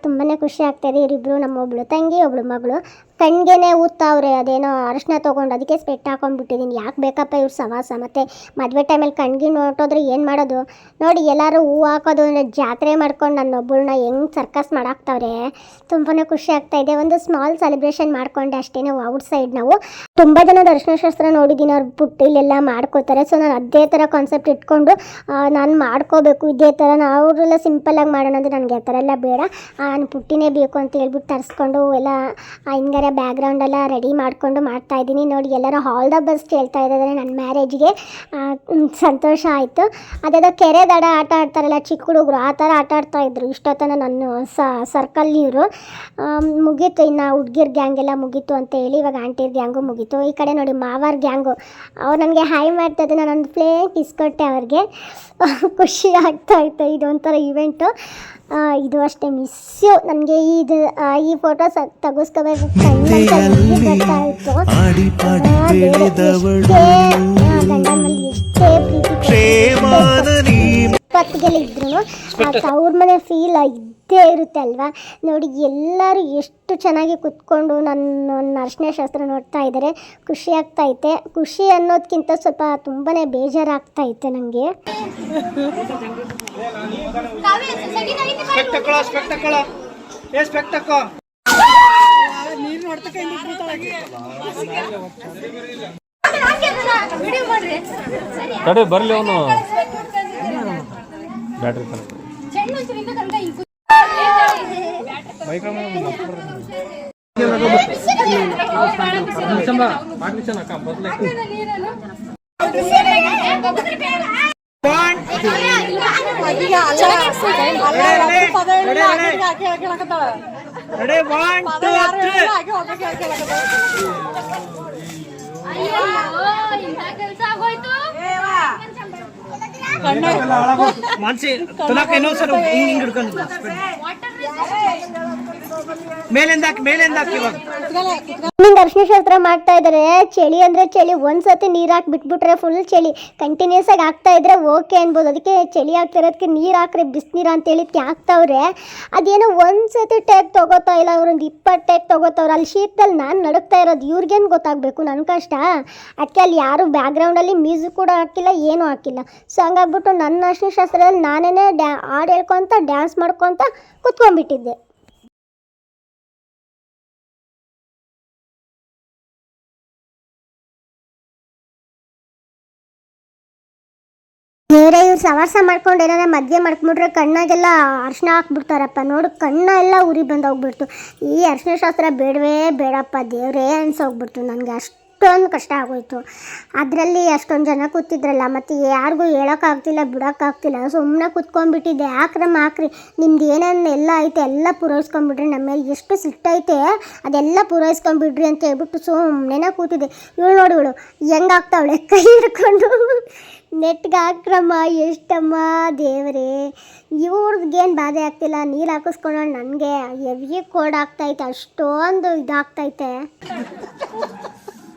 S1: ತುಂಬಾ ಖುಷಿ ಆಗ್ತಾ ಇದೆ. ಇವರಿಬ್ರು ನಮ್ಮೊಬ್ಳು ತಂಗಿ ಒಬ್ಳು ಮಗಳು. ಕಣ್ಗೆನೆ ಊದ್ತಾವ್ರೆ, ಅದೇನೋ ಅರಶಿನ ತೊಗೊಂಡು ಅದಕ್ಕೆ ಸ್ಪೆಟ್ ಹಾಕೊಂಡ್ಬಿಟ್ಟಿದ್ದೀನಿ ಯಾಕೆ ಬೇಕಪ್ಪ ಇವ್ರು ಸವಾಸ? ಮತ್ತು ಮದುವೆ ಟೈಮಲ್ಲಿ ಕಣ್ಗೆ ನೋಟೋದ್ರೆ ಏನು ಮಾಡೋದು? ನೋಡಿ, ಎಲ್ಲರೂ ಹೂವು ಹಾಕೋದು ಅಂದರೆ ಜಾತ್ರೆ ಮಾಡ್ಕೊಂಡು ನನ್ನ ಒಬ್ಬಳನ್ನ ಹೆಂಗೆ ಸರ್ಕಸ್ ಮಾಡಾಕ್ತವ್ರೆ? ತುಂಬಾ ಖುಷಿ ಆಗ್ತಾ ಇದೆ. ಒಂದು ಸ್ಮಾಲ್ ಸೆಲೆಬ್ರೇಷನ್ ಮಾಡ್ಕೊಂಡೆ ಅಷ್ಟೇ ನಾವು ಔಟ್ ಸೈಡ್ ನಾವು. ತುಂಬ ಜನ ದರ್ಶನ ಶಾಸ್ತ್ರ ನೋಡಿದ್ದೀನಿ ಅವ್ರು ಪುಟ್ಟಿಲೆಲ್ಲ ಮಾಡ್ಕೋತಾರೆ. ಸೊ ನಾನು ಅದೇ ಥರ ಕಾನ್ಸೆಪ್ಟ್ ಇಟ್ಕೊಂಡು ನಾನು ಮಾಡ್ಕೋಬೇಕು ಇದೇ ಥರ ಅವರೆಲ್ಲ ಸಿಂಪಲ್ಲಾಗಿ ಮಾಡೋಣ ಅಂದರೆ ನನಗೆ ಆ ಥರ ಎಲ್ಲ ಬೇಡ. ನಾನು ಪುಟ್ಟಿನೇ ಬೇಕು ಅಂತ ಹೇಳ್ಬಿಟ್ಟು ತರಿಸ್ಕೊಂಡು ಎಲ್ಲ ಹಿಂಗಾರೆ ಬ್ಯಾಕ್ಗ್ರೌಂಡ್ ಎಲ್ಲ ರೆಡಿ ಮಾಡಿಕೊಂಡು ಮಾಡ್ತಾ ಇದ್ದೀನಿ. ನೋಡಿ, ಎಲ್ಲರೂ ಹಾಲ್ ದ ಬೆಸ್ಟ್ ಹೇಳ್ತಾ ಇದ್ದಾರೆ ನನ್ನ ಮ್ಯಾರೇಜ್ಗೆ ಸಂತೋಷ ಆಯಿತು. ಅದೇದೋ ಕೆರೆ ದಡ ಆಟ ಆಡ್ತಾರಲ್ಲ, ಚಿಕ್ಕ ಹುಡುಗರು, ಆ ಥರ ಆಟ ಆಡ್ತಾ ಇದ್ರು. ಇಷ್ಟೊತ್ತನ ನನ್ನ ಸರ್ಕಲ್ ಇವರು. ಮುಗೀತು, ಇನ್ನು ಹುಡ್ಗಿರ್ ಗ್ಯಾಂಗ್ ಎಲ್ಲ ಮುಗೀತು ಅಂತ ಹೇಳಿ, ಇವಾಗ ಆಂಟಿರ್ ಗ್ಯಾಂಗು ಮುಗೀತು. ಈ ಕಡೆ ನೋಡಿ, ಮಾವಾರ್ ಗ್ಯಾಂಗು ಅವ್ರು ನನಗೆ ಹಾಯ್ ಮಾಡ್ತಾ ನಾನು ಒಂದು ಪ್ಲೇನ್ ಇಸ್ಕೊಟ್ಟೆ ಅವ್ರಿಗೆ. ಖುಷಿ ಆಗ್ತಾ ಇತ್ತು. ಇದೊಂಥರ ಇವೆಂಟು ಇದು ಅಷ್ಟೇ ಮಿಸ್ಸು ನನಗೆ ಇದು ಈ ಫೋಟೋಸ್ ತೆಗಿಸ್ಕೋಬೇಕು ಗೊತ್ತಾಯಿತು.
S4: ಆಡಿ ಪಾಡಿ ಬೆಳೆದವಳು.
S1: ಗಂಡನ ಮೇಲೆ ಎಷ್ಟೇ ಪ್ರೀತಿ
S4: ಕ್ಷೇಮಾನ ನೀ
S1: ಪತ್ತಿಗೆಲ್ಲ ಇದ್ರು ಅವ್ರ ಮನೆ ಫೀಲ್ ಇದ್ದೇ ಇರುತ್ತೆ ಅಲ್ವಾ? ನೋಡಿ ಎಲ್ಲರೂ ಎಷ್ಟು ಚೆನ್ನಾಗಿ ಕುತ್ಕೊಂಡು ನನ್ನ ಅರ್ಶಿನ ಶಾಸ್ತ್ರ ನೋಡ್ತಾ ಇದ್ದಾರೆ ಖುಷಿ ಆಗ್ತಾ ಐತೆ. ಖುಷಿ ಅನ್ನೋದಕ್ಕಿಂತ ಸ್ವಲ್ಪ ತುಂಬಾ ಬೇಜಾರಾಗ್ತಾ ಐತೆ ನನಗೆ
S5: ತಡೆ ಬರಲಿ ಅವನು ಬ್ಯಾಟ್ರಿ ತರ
S2: ಚೆಂಡು ಹಚ್ಚಿನಿಂದ ಕಂಡ ಹಿಂಗ್ ಕೂತ್-
S6: ರೆಡಿ ಒನ್ ಟೂ ತ್ರೀ
S2: ಅಯ್ಯೋ, ಇಂಥ ಕೆಲಸ ಆಗೋಯ್ತು?
S6: ಮಾನ್ಸಿ, ತುಲಾಕ ಮೇಲಿಂದ
S1: ಶಾಸ್ತ್ರ ಮಾಡ್ತಾ ಇದ್ದಾರೆ ಚಳಿ ಅಂದ್ರೆ ಚಳಿ. ಒಂದ್ಸತಿ ನೀರು ಹಾಕಿ ಬಿಟ್ಬಿಟ್ರೆ ಫುಲ್ ಚಳಿ. ಕಂಟಿನ್ಯೂಸ್ ಆಗಿ ಆಗ್ತಾ ಇದ್ರೆ ಓಕೆ ಅನ್ಬೋದು. ಅದಕ್ಕೆ ಚಳಿ ಆಗ್ತಿರೋದಕ್ಕೆ ನೀರು ಹಾಕ್ರಿ, ಬಿಸಿನೀರು ಅಂತೇಳಿ ಹಾಕ್ತಾವ್ರೆ ಅದೇನೋ ಒಂದ್ಸತಿ ಟೇಕ್ ತಗೋತಾ ಇಲ್ಲ. ಅವ್ರೊಂದು ಇಪ್ಪತ್ತು ಟೇಕ್ ತಗೋತಾವ್ರೆ. ಅಲ್ಲಿ ಶೀತದಲ್ಲಿ ನಾನು ನಡುಕ್ತಾ ಇರೋದು ಇವ್ರಿಗೇನು ಗೊತ್ತಾಗ್ಬೇಕು? ನನ್ ಕಷ್ಟ. ಅದಕ್ಕೆ ಅಲ್ಲಿ ಯಾರು ಬ್ಯಾಕ್ಗ್ರೌಂಡಲ್ಲಿ ಮ್ಯೂಸಿಕ್ ಕೂಡ ಹಾಕಿಲ್ಲ, ಏನೂ ಹಾಕಿಲ್ಲ. ಸೊ ಹಂಗಾಗ್ಬಿಟ್ಟು ನನ್ನ ಅರ್ಶಿನ ಶಾಸ್ತ್ರದಲ್ಲಿ ನಾನೇ ಡ್ಯಾ, ಹಾಡು ಹೇಳ್ಕೊತ ಡ್ಯಾನ್ಸ್ ಮಾಡ್ಕೊತ ಕುತ್ಕೊಂಡ್ಬಿಟ್ಟಿದ್ದೆ. ಬೇರೆ ಇವ್ರು ಸವಾಸ ಮಾಡ್ಕೊಂಡು ಏನಾರ ಮದುವೆ ಮಾಡ್ಕೊಂಡ್ಬಿಟ್ರೆ ಕಣ್ಣಾಗೆಲ್ಲ ಅರ್ಶಿನ ಹಾಕ್ಬಿಡ್ತಾರಪ್ಪ. ನೋಡು ಕಣ್ಣ ಎಲ್ಲ ಉರಿ ಬಂದೋಗ್ಬಿಡ್ತು. ಈ ಅರ್ಶಿನ ಶಾಸ್ತ್ರ ಬೇಡವೇ ಬೇಡಪ್ಪ, ದೇವರೇ ಅನ್ಸೋಗ್ಬಿಡ್ತು ನನಗೆ ಅಷ್ಟೊಂದು ಕಷ್ಟ ಆಗೋಯಿತು. ಅದರಲ್ಲಿ ಅಷ್ಟೊಂದು ಜನ ಕೂತಿದ್ರಲ್ಲ, ಮತ್ತು ಯಾರಿಗೂ ಹೇಳೋಕ್ಕಾಗ್ತಿಲ್ಲ, ಬಿಡೋಕ್ಕಾಗ್ತಿಲ್ಲ. ಸುಮ್ಮನೆ ಕೂತ್ಕೊಂಡ್ಬಿಟ್ಟಿದ್ದೆ. ಆಕ್ರಮ ಹಾಕ್ರಿ ನಿಮ್ದು ಏನೇನು ಎಲ್ಲ ಐತೆ, ಎಲ್ಲ ಪೂರೈಸ್ಕೊಂಡ್ಬಿಡ್ರಿ ನಮ್ಮ ಮೇಲೆ ಎಷ್ಟು ಸಿಟ್ಟೈತೆ ಅದೆಲ್ಲ ಪೂರೈಸ್ಕೊಂಡ್ಬಿಡ್ರಿ ಅಂತ ಹೇಳ್ಬಿಟ್ಟು ಸುಮ್ಮನೆ ಕೂತಿದ್ದೆ. ಇವಳು ನೋಡಿ, ಇವಳು ಹೆಂಗಾಗ್ತಾವಳೆ? ಕೈ ಹಿಡ್ಕೊಂಡು. ನೆಟ್ಗೆ ಹಾಕ್ರಮ್ಮ ಎಷ್ಟಮ್ಮ ದೇವರೇ. ಇವ್ರದ್ಗೇನು ಬಾಧೆ ಆಗ್ತಿಲ್ಲ. ನೀರು ಹಾಕಿಸ್ಕೊಂಡು ನನಗೆ. ಹೆವಿ ಕೋಡ್ ಆಗ್ತೈತೆ. ಅಷ್ಟೊಂದು ಇದಾಗ್ತೈತೆ.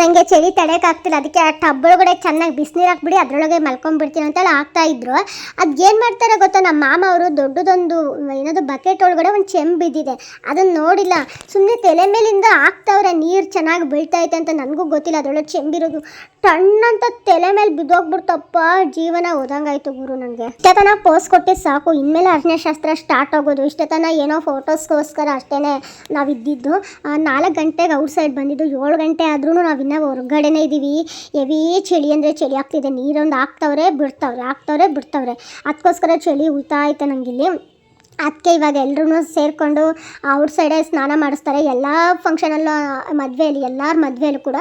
S1: ನನಗೆ ಚಳಿ ತಡೆಯೋಕ್ಕಾಗ್ತಿಲ್ಲ ಅದಕ್ಕೆ ಆ ಟಬ್ ಒಳಗಡೆ ಚೆನ್ನಾಗಿ ಬಿಸಿನೀರು ಹಾಕ್ಬಿಡಿ, ಅದರೊಳಗೆ ಮಲ್ಕೊಂಡ್ಬಿಡ್ತೀನಿ ಅಂತೇಳಿ ಆಗ್ತಾ ಇದ್ರು. ಅದು ಏನು ಮಾಡ್ತಾರೆ ಗೊತ್ತಾ? ನಮ್ಮ ಮಾಮ ಅವರು ದೊಡ್ಡದೊಂದು, ಏನದು ಬಕೆಟ್ ಒಳಗಡೆ ಒಂದು ಚೆಂಬು ಬಿದ್ದಿದೆ. ಅದನ್ನು ನೋಡಿಲ್ಲ. ಸುಮ್ಮನೆ ತಲೆ ಮೇಲಿಂದ ಹಾಕ್ತವ್ರೆ ನೀರು ಚೆನ್ನಾಗಿ ಬೀಳ್ತೈತೆ ಅಂತ ನನಗೂ ಗೊತ್ತಿಲ್ಲ. ಅದರೊಳಗೆ ಚೆಂಬಿರೋದು ಟಣ್ಣಂತ ತಲೆ ಮೇಲೆ ಬಿದ್ದೋಗ್ಬಿಡ್ತಪ್ಪ, ಜೀವನ ಓದಂಗಾಯ್ತು ಗುರು ನನಗೆ. ಇಷ್ಟೇ ತನ ಪೋಸ್ ಕೊಟ್ಟಿದ್ದು ಸಾಕು. ಇನ್ಮೇಲೆ ಅರ್ಶಿನ ಶಾಸ್ತ್ರ ಸ್ಟಾರ್ಟ್ ಆಗೋದು. ಇಷ್ಟೇ ತನ ಏನೋ ಫೋಟೋಸ್ಗೋಸ್ಕರ ಅಷ್ಟೇ ನಾವು ಇದ್ದಿದ್ದು. ನಾಲ್ಕು ಗಂಟೆಗೆ ಔಟ್ ಸೈಡ್ ಬಂದಿದ್ದು. ಏಳು ಗಂಟೆ ಆದ್ರೂ ನಾವು ಇನ್ನೂ ಹೊರಗಡೆನೇ ಇದ್ದೀವಿ ಹೆವಿ ಚಳಿ ಅಂದರೆ ಚಳಿ ಆಗ್ತಿದೆ. ನೀರೊಂದು ಹಾಕ್ತವ್ರೆ, ಬಿಡ್ತವ್ರೆ ಹಾಕ್ತವ್ರೆ, ಬಿಡ್ತವ್ರೆ. ಅದಕ್ಕೋಸ್ಕರ ಚಳಿ ಉಳ್ತಾ ಐತೆ ನಂಗಿಲ್ಲಿ. ಅದಕ್ಕೆ ಇವಾಗ ಎಲ್ಲರೂ ಸೇರಿಕೊಂಡು ಔಟ್ ಸೈಡೇ ಸ್ನಾನ ಮಾಡಿಸ್ತಾರೆ. ಎಲ್ಲ ಫಂಕ್ಷನಲ್ಲೂ ಮದುವೆಯಲ್ಲಿ ಎಲ್ಲರ ಮದುವೆಯಲ್ಲೂ ಕೂಡ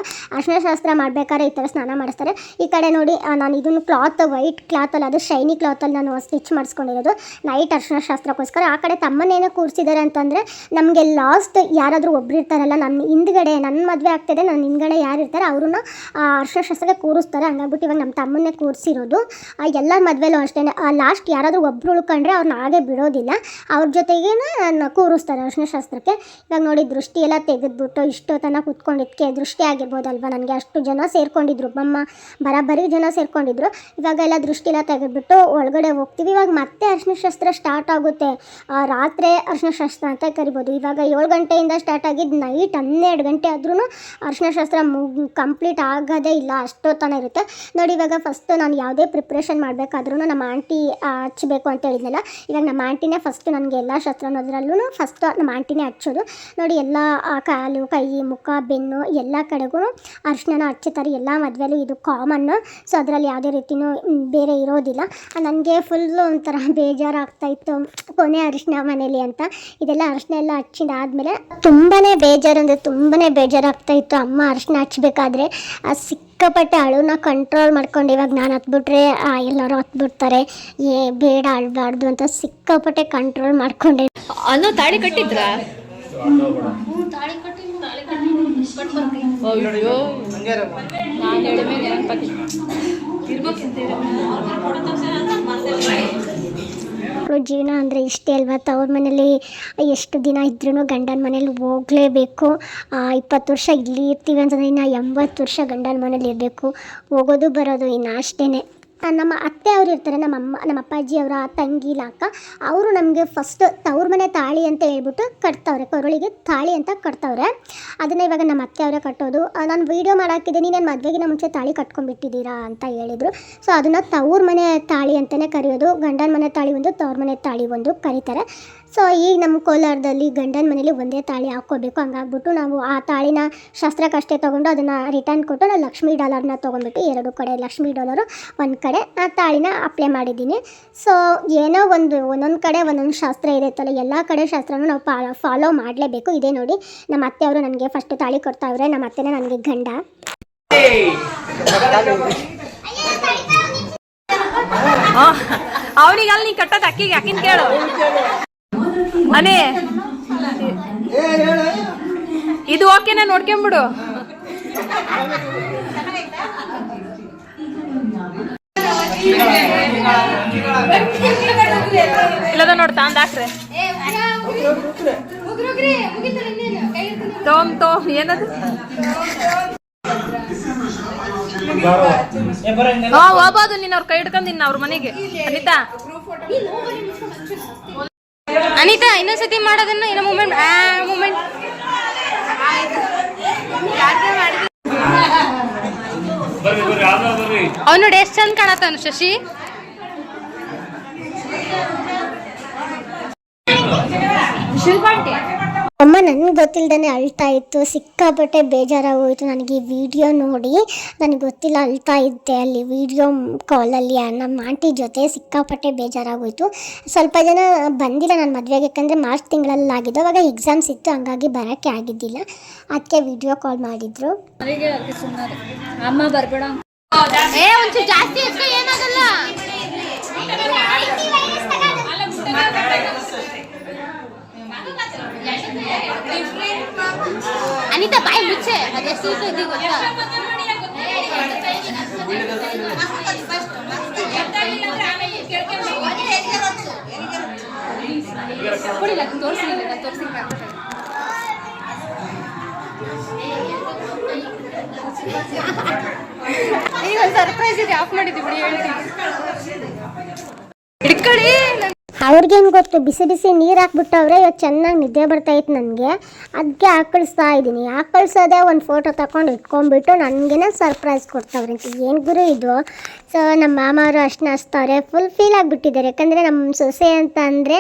S1: ಶಾಸ್ತ್ರ ಮಾಡಬೇಕಾದ್ರೆ ಈ ಥರ ಸ್ನಾನ ಮಾಡಿಸ್ತಾರೆ. ಈ ಕಡೆ ನೋಡಿ ನಾನು ಇದನ್ನು ಕ್ಲಾತ್ ವೈಟ್ ಕ್ಲಾತಲ್ಲಿ ಅದು ಶೈನಿ ಕ್ಲಾತಲ್ಲಿ ನಾನು ಸ್ಟಿಚ್ ಮಾಡಿಸ್ಕೊಂಡಿರೋದು. ನೈಟ್ ಅರ್ಶಿನ ಶಾಸ್ತ್ರಕ್ಕೋಸ್ಕರ ಆ ಕಡೆ ತಮ್ಮನ್ನೇನೋ ಕೂರಿಸಿದ್ದಾರೆ ಅಂತಂದರೆ, ನಮಗೆ ಲಾಸ್ಟ್ ಯಾರಾದರೂ ಒಬ್ರು ಇರ್ತಾರಲ್ಲ ನನ್ನ ಹಿಂದ್ಗಡೆ ನನ್ನ ಮದುವೆ ಆಗ್ತಿದೆ ನನ್ನ ಹಿಂದ್ಗಡೆ ಯಾರು ಇರ್ತಾರೆ, ಅವ್ರನ್ನ ಅರ್ಶಿನ ಶಾಸ್ತ್ರಕ್ಕೆ ಕೂರಿಸ್ತಾರೆ. ಹಂಗಾಗ್ಬಿಟ್ಟು ಇವಾಗ ನಮ್ಮ ತಮ್ಮನ್ನೇ ಕೂರಿಸಿರೋದು. ಎಲ್ಲರ ಮದುವೆಲ್ಲೂ ಅಷ್ಟೇ ಲಾಸ್ಟ್ ಯಾರಾದರೂ ಒಬ್ರು ಉಳ್ಕೊಂಡ್ರೆ ಅವ್ರನ್ನ ಹಾಗೆ ಬಿಡೋದಿಲ್ಲ. ಅವ್ರ ಜೊತೆಗೇ ಕೂರಿಸ್ತಾರೆ ಅರ್ಶಿನ ಶಾಸ್ತ್ರಕ್ಕೆ ಇವಾಗ ನೋಡಿ, ದೃಷ್ಟಿ ಎಲ್ಲ ತೆಗೆದ್ಬಿಟ್ಟು ಇಷ್ಟು ತನಕ ಕುತ್ಕೊಂಡಿದ್ದಕ್ಕೆ ದೃಷ್ಟಿ ಆಗಿರ್ಬೋದಲ್ವ ನನಗೆ? ಅಷ್ಟು ಜನ ಸೇರ್ಕೊಂಡಿದ್ರು. ಬಮ್ಮ ಬರಾಬರಿ ಜನ ಸೇರ್ಕೊಂಡಿದ್ರು. ಇವಾಗ ಎಲ್ಲ ದೃಷ್ಟಿ ಎಲ್ಲ ತೆಗೆದ್ಬಿಟ್ಟು ಒಳಗಡೆ ಹೋಗ್ತೀವಿ. ಇವಾಗ ಮತ್ತೆ ಅರ್ಶಿನ ಶಾಸ್ತ್ರ ಸ್ಟಾರ್ಟ್ ಆಗುತ್ತೆ ರಾತ್ರಿ ಅರ್ಶಿನ ಶಾಸ್ತ್ರ ಅಂತ ಕರಿಬೋದು. ಇವಾಗ ಏಳು ಗಂಟೆಯಿಂದ ಸ್ಟಾರ್ಟ್ ಆಗಿದ್ದು ನೈಟ್ ಹನ್ನೆರಡು ಗಂಟೆ ಆದ್ರೂ ಅರ್ಶಿನ ಶಾಸ್ತ್ರ ಕಂಪ್ಲೀಟ್ ಆಗೋದೇ ಇಲ್ಲ. ಅಷ್ಟೊತ್ತನ ಇರುತ್ತೆ. ನೋಡಿ, ಇವಾಗ ಫಸ್ಟ್ ನಾನು ಯಾವುದೇ ಪ್ರಿಪ್ರೇಷನ್ ಮಾಡಬೇಕಾದ್ರೂ ನಮ್ಮ ಆಂಟಿ ಹಚ್ಚಬೇಕು ಅಂತ ಹೇಳಿದ್ನಲ್ಲ. ಇವಾಗ ನಮ್ಮ ಆಂಟಿನೇ ಫಸ್ಟ್ ನನಗೆ ಎಲ್ಲ ಶಾಸ್ತ್ರನೋದ್ರಲ್ಲೂ ಫಸ್ಟ್ ನಮ್ಮ ಆಂಟಿನೇ ಹಚ್ಚೋದು. ನೋಡಿ ಎಲ್ಲ ಕಾಲು, ಕೈ, ಮುಖ, ಬೆನ್ನು ಎಲ್ಲ ಕಡೆಗೂ ಅರ್ಶನ ಹಚ್ಚುತ್ತಾರೆ. ಎಲ್ಲ ಮದುವೆಯಲ್ಲೂ ಇದು ಕಾಮನ್ನು ಸೊ ಅದರಲ್ಲಿ ಯಾವುದೇ ರೀತಿಯೂ ಬೇರೆ ಇರೋದಿಲ್ಲ. ನನಗೆ ಫುಲ್ಲು ಒಂಥರ ಬೇಜಾರಾಗ್ತಾ ಇತ್ತು. ಕೊನೆ ಅರಿಶಿನ ಮನೇಲಿ ಅಂತ. ಇದೆಲ್ಲ ಅರಿಶಿನ ಎಲ್ಲ ಹಚ್ಚಿದಾದಮೇಲೆ ತುಂಬಾ ಬೇಜಾರು, ಅಂದರೆ ತುಂಬಾ ಬೇಜಾರಾಗ್ತಾ ಇತ್ತು. ಅಮ್ಮ ಅರಿಶಿನ ಹಚ್ಚಬೇಕಾದ್ರೆ ಆ ಸಿಕ್ಕಾಪಟ್ಟೆ ಅಳುನ ಕಂಟ್ರೋಲ್ ಮಾಡ್ಕೊಂಡು ಇವಾಗ ನಾನು ಹತ್ಬಿಟ್ರೆ ಆ, ಎಲ್ಲರೂ ಹತ್ಬಿಡ್ತಾರೆ ಏ ಬೇಡ ಅಳ್ಬಾರ್ದು ಅಂತ ಸಿಕ್ಕಾಪಟ್ಟೆ ಕಂಟ್ರೋಲ್ ಮಾಡ್ಕೊಂಡೆ.
S2: ಅನ್ನೋ ತಾಳಿ ಕಟ್ಟಿದ್ರ? ಅಯ್ಯೋ
S1: ಮಕ್ಕಳು ಜೀವನ ಅಂದರೆ ಇಷ್ಟೇ ಅಲ್ವಾ? ತವ್ರ ಮನೇಲಿ ಎಷ್ಟು ದಿನ ಇದ್ರೂ ಗಂಡನ ಮನೇಲಿ ಹೋಗಲೇಬೇಕು. ಇಪ್ಪತ್ತು ವರ್ಷ ಇಲ್ಲಿ ಇರ್ತೀವಿ ಅಂತಂದ್ರೆ ಇನ್ನು ಎಂಬತ್ತು ವರ್ಷ ಗಂಡನ ಮನೇಲಿ ಇರಬೇಕು. ಹೋಗೋದು ಬರೋದು ಇನ್ನು ಅಷ್ಟೇ ನಮ್ಮ ಅತ್ತೆ ಅವರು ಇರ್ತಾರೆ, ನಮ್ಮ ಅಮ್ಮ, ನಮ್ಮ ಅಪ್ಪಾಜಿ ಅವರ ತಂಗಿ ಅಕ್ಕ ಅವರು ನಮಗೆ ಫಸ್ಟ್ ತವ್ರ ಮನೆ ತಾಳಿ ಅಂತ ಹೇಳ್ಬಿಟ್ಟು ಕಟ್ತವ್ರೆ, ಕೊರಳಿಗೆ ತಾಳಿ ಅಂತ ಕಟ್ತವ್ರೆ. ಅದನ್ನು ಇವಾಗ ನಮ್ಮ ಅತ್ತೆ ಅವರೇ ಕಟ್ಟೋದು. ನಾನು ವೀಡಿಯೋ ಮಾಡಾಕಿದ್ದೀನಿ ನಾನು ಮದುವೆಗಿನ ಮುಂಚೆ ತಾಳಿ ಕಟ್ಕೊಂಡ್ಬಿಟ್ಟಿದ್ದೀರಾ ಅಂತ ಹೇಳಿದರು. ಸೊ ಅದನ್ನು ತವ್ರ ಮನೆ ತಾಳಿ ಅಂತಲೇ ಕರೆಯೋದು. ಗಂಡನ ಮನೆ ತಾಳಿ ಒಂದು, ತವ್ರ ಮನೆ ತಾಳಿ ಒಂದು ಕರೀತಾರೆ. ಸೊ ಈಗ ನಮ್ಮ ಕೋಲಾರದಲ್ಲಿ ಗಂಡನ ಮನೇಲಿ ಒಂದೇ ತಾಳಿ ಹಾಕ್ಕೋಬೇಕು. ಹಂಗಾಗ್ಬಿಟ್ಟು ನಾವು ಆ ತಾಳಿನ ಶಾಸ್ತ್ರಕ್ಕಷ್ಟೇ ತೊಗೊಂಡು ಅದನ್ನು ರಿಟರ್ನ್ ಕೊಟ್ಟು ನಾವು ಲಕ್ಷ್ಮೀ ಡಾಲರ್ನ ತೊಗೊಂಡ್ಬಿಟ್ಟು ಎರಡು ಕಡೆ ಲಕ್ಷ್ಮೀ ಡಾಲರು, ಒಂದು ಕಡೆ ಆ ತಾಳಿನ ಅಪ್ಲೈ ಮಾಡಿದ್ದೀನಿ. ಸೊ ಏನೋ ಒಂದು ಒಂದೊಂದು ಕಡೆ ಒಂದೊಂದು ಶಾಸ್ತ್ರ ಇರುತ್ತಲ್ಲ ಎಲ್ಲ ಕಡೆ ಶಾಸ್ತ್ರನೂ ನಾವು ಫಾಲೋ ಫಾಲೋ ಮಾಡಲೇಬೇಕು. ಇದೇ ನೋಡಿ ನಮ್ಮ ಅತ್ತೆಯವರು ನನಗೆ ಫಸ್ಟ್ ತಾಳಿ ಕೊಡ್ತಾವ್ರೆ ನಮ್ಮ ಅತ್ತೆನೇ ನನಗೆ ಗಂಡ.
S7: ಅವನಿಗೆ ಅಲ್ಲಿ ನೀ ಕಟ್ಟದ ಅಕ್ಕಿಗೆ ಅಕ್ಕಿನ ಕೇಳು. ಅನೇ ಇದು ಓಕೆನಾ ನೋಡ್ಕೊಂಬಿಡು. ಇಲ್ಲದ ನೋಡಿ ತಾಂದ ಹಾಕ್ರೆ. ತೋಮ್ ತೋ ಏನದು? ಹೋಗ್ಬೋದು, ನೀನ್ ಅವ್ರ ಕೈ ಹಿಡ್ಕೊಂಡ್ ಅವ್ರ ಮನೆಗೆ. ಅನಿತಾ?
S2: ಅನಿತಾ, ಇನ್ನೊಂದ್ಸತಿ ಮಾಡೋದನ್ನ, ಇನ್ನ ಮೂಮೆಂಟ್ ಆ ಮೂಮೆಂಟ್
S5: ಬರ್ರಿ
S2: ಅವ್ನು ನೋಡಿ ಎಷ್ಟು ಚಂದ ಕಾಣತ್ತಾನ ಶಶಿ
S1: ಅಮ್ಮ ನನಗೆ ಗೊತ್ತಿಲ್ಲದೇ ಅಳ್ತಾ ಇತ್ತು. ಸಿಕ್ಕಾಪಟ್ಟೆ ಬೇಜಾರಾಗೋಯಿತು. ನನಗೆ ಈ ವಿಡಿಯೋ ನೋಡಿ ನನಗೆ ಗೊತ್ತಿಲ್ಲ ಅಳ್ತಾ ಇದ್ದೆ ಅಲ್ಲಿ ವಿಡಿಯೋ ಕಾಲಲ್ಲಿ ನಮ್ಮ ಆಂಟಿ ಜೊತೆ ಸಿಕ್ಕಾಪಟ್ಟೆ ಬೇಜಾರಾಗೋಯಿತು. ಸ್ವಲ್ಪ ಜನ ಬಂದಿಲ್ಲ ನನ್ನ ಮದುವೆಗೆ ಯಾಕಂದರೆ ಮಾರ್ಚ್ ತಿಂಗಳಲ್ಲಿ ಆಗಿದ್ದು. ಅವಾಗ ಎಕ್ಸಾಮ್ಸ್ ಇತ್ತು ಹಂಗಾಗಿ ಬರೋಕ್ಕೆ ಆಗಿದ್ದಿಲ್ಲ. ಅದಕ್ಕೆ ವಿಡಿಯೋ ಕಾಲ್ ಮಾಡಿದರು.
S2: ಏ ಒಂಚೂರು ಜಾಸ್ತಿ ಏನಾಗಲ್ಲ? ಮುಚ್ಚೆ ಅದೆಷ್ಟು ಸುದ್ದಿ ಗೊತ್ತಾ ಕೊಡಿಲ್ಲ ತೋರಿಸಿಲ್ಲ ತೋರಿಸಿ ಈಗ ಒಂದು ಸರ್ಪ್ರೈಸ್ ಇದೆ ಆಫ್ ಮಾಡಿದ್ವಿ ಬಿಡಿ, ಹೇಳ್ತೀನಿ.
S1: ಅವ್ರಿಗೇನು ಗೊತ್ತು? ಬಿಸಿ ಬಿಸಿ ನೀರು ಹಾಕ್ಬಿಟ್ಟವ್ರೆ ಇವತ್ತು ಚೆನ್ನಾಗಿ ನಿದ್ದೆ ಬರ್ತಾಯಿತ್ತು ನನಗೆ. ಅದಕ್ಕೆ ಹಾಕಳಿಸ್ತಾ ಇದ್ದೀನಿ. ಹಾಕಳಿಸೋದೇ ಒಂದು ಫೋಟೋ ತಗೊಂಡು ಇಟ್ಕೊಂಡ್ಬಿಟ್ಟು ನನಗೇನೆ ಸರ್ಪ್ರೈಸ್ ಕೊಡ್ತಾವ್ರೆ ಏನು ಗುರು ಇದು? ಸೊ ನಮ್ಮ ಮಾಮವರು ಅಷ್ಟು ಹಚ್ತವ್ರೆ ಫುಲ್ ಫೀಲ್ ಆಗಿಬಿಟ್ಟಿದ್ದಾರೆ. ಯಾಕಂದರೆ ನಮ್ಮ ಸೊಸೆ ಅಂತ ಅಂದರೆ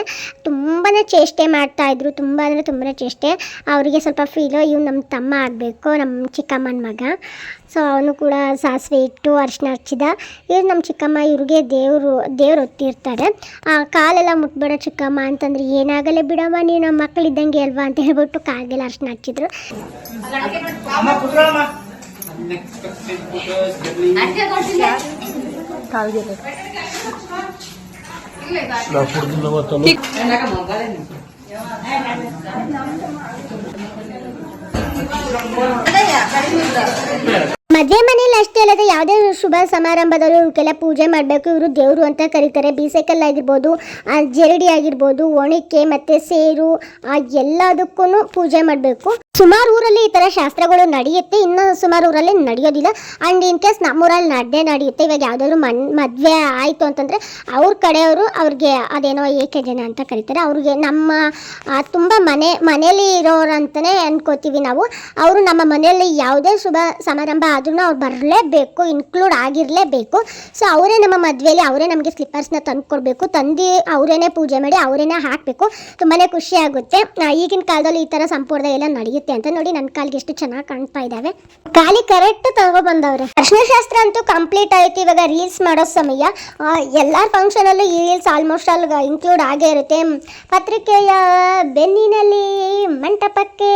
S1: ತುಂಬಾ ಚೇಷ್ಟೆ ಮಾಡ್ತಾಯಿದ್ರು ತುಂಬ ಅಂದರೆ ತುಂಬಾ ಚೇಷ್ಟೆ. ಅವರಿಗೆ ಸ್ವಲ್ಪ ಫೀಲು ಇವ್ನು ನಮ್ಮ ತಮ್ಮ ಆಗಬೇಕು ನಮ್ಮ ಚಿಕ್ಕಮ್ಮನ ಮಗ. ಸೊ ಅವನು ಕೂಡ ಸಾಸಿವೆ ಇಟ್ಟು ಅರಿಶಿನ ಹಚ್ಚಿದ. ಇವ್ರು ನಮ್ಮ ಚಿಕ್ಕಮ್ಮ ಇವ್ರಿಗೆ ದೇವರು, ದೇವ್ರು ಹೊತ್ತಿರ್ತಾರೆ ಆ, ಕಾಲೆಲ್ಲ ಮುಟ್ಬೇಡ ಚಿಕ್ಕಮ್ಮ ಅಂತಂದ್ರೆ ಏನಾಗಲ್ಲ ಬಿಡಮ್ಮ ನೀನು ನಮ್ಮ ಮಕ್ಕಳಿದ್ದಂಗೆ ಅಲ್ವಾ ಅಂತ ಹೇಳ್ಬಿಟ್ಟು ಕಾಲಿಗೆಲ್ಲ ಅರಿಶಿನ ಹಚ್ಚಿದ್ರು. ಮದುವೆ ಮನೇಲಿ ಅಷ್ಟೇ ಅಲ್ಲದೆ ಯಾವುದೇ ಶುಭ ಸಮಾರಂಭದಲ್ಲೂ ಇವಕ್ಕೆಲ್ಲ ಪೂಜೆ ಮಾಡಬೇಕು. ಇವರು ದೇವರು ಅಂತ ಕರೀತಾರೆ. ಬೀಸೆಕಲ್ ಆಗಿರ್ಬೋದು ಜರಡಿ ಆಗಿರ್ಬೋದು, ಒಣಕೆ ಮತ್ತು ಸೇರು, ಆ ಎಲ್ಲದಕ್ಕೂ ಪೂಜೆ ಮಾಡಬೇಕು. ಸುಮಾರು ಊರಲ್ಲಿ ಈ ಥರ ಶಾಸ್ತ್ರಗಳು ನಡೆಯುತ್ತೆ. ಇನ್ನು ಸುಮಾರು ಊರಲ್ಲಿ ನಡೆಯೋದಿಲ್ಲ. ಆ್ಯಂಡ್ ಇನ್ ಕೇಸ್ ನಮ್ಮೂರಲ್ಲಿ ನಡೆದೇ ನಡೆಯುತ್ತೆ. ಇವಾಗ ಯಾವುದಾದ್ರು ಮನ್, ಮದುವೆ ಆಯಿತು ಅಂತಂದರೆ ಅವ್ರ ಕಡೆಯವರು ಅವ್ರಿಗೆ ಅದೇನೋ ಏಕೆ ಜನ ಅಂತ ಕರೀತಾರೆ. ಅವ್ರಿಗೆ ನಮ್ಮ ತುಂಬ ಮನೆ ಮನೆಯಲ್ಲಿ ಇರೋರಂತಲೇ ಅಂದ್ಕೋತೀವಿ ನಾವು. ಅವರು ನಮ್ಮ ಮನೆಯಲ್ಲಿ ಯಾವುದೇ ಶುಭ ಸಮಾರಂಭ ಆದ್ರೂ ಅವ್ರು ಬರಲೇಬೇಕು ಇನ್ಕ್ಲೂಡ್ ಆಗಿರಲೇಬೇಕು. ಸೊ ಅವರೇ ನಮ್ಮ ಮದುವೆಯಲ್ಲಿ ಅವರೇ ನಮಗೆ ಸ್ಲಿಪ್ಪರ್ಸ್ನ ತಂದು ಕೊಡಬೇಕು. ತಂದು ಅವರೇನೇ ಪೂಜೆ ಮಾಡಿ ಅವರೇನೇ ಹಾಕಬೇಕು. ತುಂಬಾ ಖುಷಿ ಆಗುತ್ತೆ. ಈಗಿನ ಕಾಲದಲ್ಲಿ ಈ ಥರ ಸಂಪ್ರದಾಯ ಎಲ್ಲ ನಡೆಯುತ್ತೆ ಅಂತ ನೋಡಿ ನನ್ನ ಕಾಲಿಗೆ ಎಷ್ಟು ಚೆನ್ನಾಗಿ ಕಾಣ್ತಾ ಇದ್ದಾವೆ ಖಾಲಿ ಕರೆಕ್ಟ್ ತಗೊಬಂದವ್ರೆ ಶಾಸ್ತ್ರ ಅಂತೂ ಕಂಪ್ಲೀಟ್ ಆಯ್ತು ಇವಾಗ ರೀಲ್ಸ್ ಮಾಡೋ ಸಮಯ. ಎಲ್ಲ ಫಂಕ್ಷನಲ್ಲೂ ಈ ರೀಲ್ಸ್ ಆಲ್ಮೋಸ್ಟ್ ಆಲ್ ಇನ್ಕ್ಲೂಡ್ ಆಗೇ ಇರುತ್ತೆ. ಪತ್ರಿಕೆಯ ಬೆನ್ನಿನಲ್ಲಿ ಮಂಟಪಕ್ಕೆ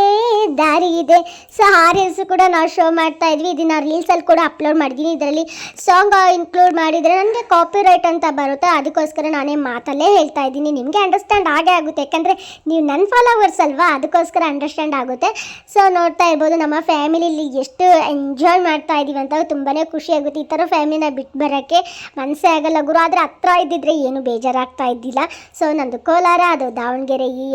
S1: ದಾರಿ ಇದೆ. ಸೊ ಆ ರೀಲ್ಸ್ ಕೂಡ ನಾವು ಶೋ ಮಾಡ್ತಾ ಇದ್ವಿ. ಇದನ್ನ ರೀಲ್ಸಲ್ಲಿ ಕೂಡ ಅಪ್ಲೋಡ್ ಮಾಡಿದ್ದೀನಿ. ಇದರಲ್ಲಿ ಸಾಂಗ್ ಇನ್ಕ್ಲೂಡ್ ಮಾಡಿದರೆ ನನಗೆ ಕಾಪಿ ರೈಟ್ ಅಂತ ಬರುತ್ತೆ. ಅದಕ್ಕೋಸ್ಕರ ನಾನೇ ಮಾತಲ್ಲೇ ಹೇಳ್ತಾ ಇದ್ದೀನಿ. ನಿಮಗೆ ಅಂಡರ್ಸ್ಟ್ಯಾಂಡ್ ಆಗೇ ಆಗುತ್ತೆ. ಯಾಕಂದರೆ ನೀವು ನನ್ನ ಫಾಲೋವರ್ಸ್ ಅಲ್ವಾ? ಅದಕ್ಕೋಸ್ಕರ ಅಂಡರ್ಸ್ಟ್ಯಾಂಡ್ ಆಗುತ್ತೆ. ಸೊ ನೋಡ್ತಾ ಇರ್ಬೋದು, ನಮ್ಮ ಫ್ಯಾಮಿಲಿಲಿ ಎಷ್ಟು ಎಂಜಾಯ್ ಮಾಡ್ತಾ ಇದ್ದೀವಿ ಅಂತ ತುಂಬಾ ಖುಷಿ ಆಗುತ್ತೆ. ಈ ಥರ ಫ್ಯಾಮಿಲಿನ ಬಿಟ್ಟು ಬರೋಕ್ಕೆ ಮನಸ್ಸೇ ಆಗಲ್ಲ ಗುರು. ಆದರೆ ಹತ್ರ ಇದ್ದಿದ್ರೆ ಏನು ಬೇಜಾರಾಗ್ತಾ ಇದ್ದಿಲ್ಲ. ಸೊ ನಂದು ಕೋಲಾರ, ಅದು ದಾವಣಗೆರೆ ಈ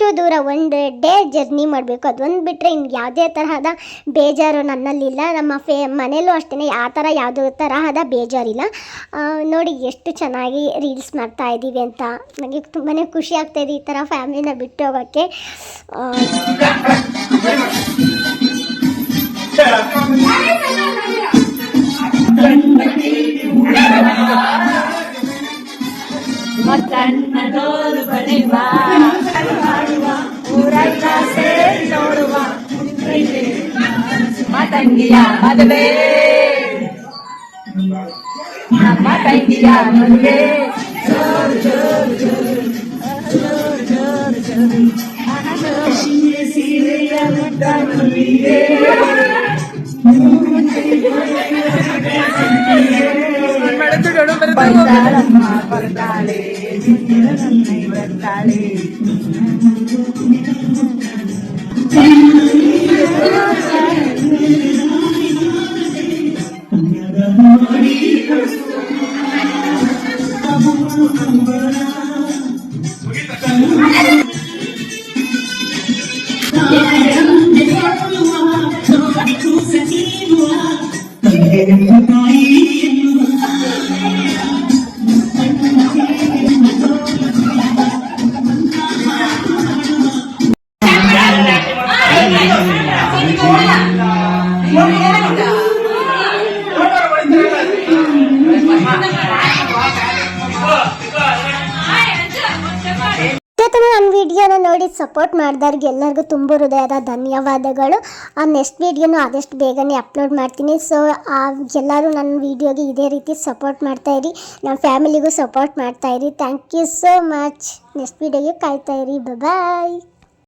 S1: ಎಷ್ಟು ದೂರ ಒಂದು ಡೇ ಜರ್ನಿ ಮಾಡಬೇಕು. ಅದೊಂದು ಬಿಟ್ಟರೆ ಇನ್ನು ಯಾವುದೇ ತರಹದ ಬೇಜಾರು ನನ್ನಲ್ಲಿಲ್ಲ ನಮ್ಮ ಫೇ, ಮನೇಲೂ ಅಷ್ಟೇ ಆ ಥರ ಯಾವುದೇ ತರಹದ ಬೇಜಾರಿಲ್ಲ. ನೋಡಿ ಎಷ್ಟು ಚೆನ್ನಾಗಿ ರೀಲ್ಸ್ ಮಾಡ್ತಾ ಇದ್ದೀವಿ ಅಂತ. ನನಗೆ ತುಂಬಾ ಖುಷಿ ಆಗ್ತಾಯಿದೆ ಈ ಥರ ಫ್ಯಾಮಿಲಿನ ಬಿಟ್ಟು ಹೋಗೋಕ್ಕೆ. ಆ,
S7: ತಂಗಿಯ ಮದುವೆ ನಮ್ಮ ತಂಗಿಯ ಮದುವೆ ಬರ್ತಾಳಮ್ಮ ಬರ್ತಾಳೆ ಬರ್ತಾಳೆ
S1: ಇವತ್ತು ಸಪೋರ್ಟ್ ಎಲ್ಲರಿಗೂ ತುಂಬ ಹೃದಯದ ಧನ್ಯವಾದಗಳು. ಆ ನೆಕ್ಸ್ಟ್ ವೀಡಿಯೋನು ಆದಷ್ಟು ಬೇಗನೆ ಅಪ್ಲೋಡ್ ಮಾಡ್ತೀನಿ. ಸೊ ಎಲ್ಲರೂ ನನ್ನ ವಿಡಿಯೋಗೆ ಇದೇ ರೀತಿ ಸಪೋರ್ಟ್ ಮಾಡ್ತಾಯಿರಿ ನಮ್ಮ ಫ್ಯಾಮಿಲಿಗೂ support ಮಾಡ್ತಾಯಿರಿ thank you so much next ವಿಡಿಯೋಗೆ ಕಾಯ್ತಾಯಿರಿ ಬಾಯ್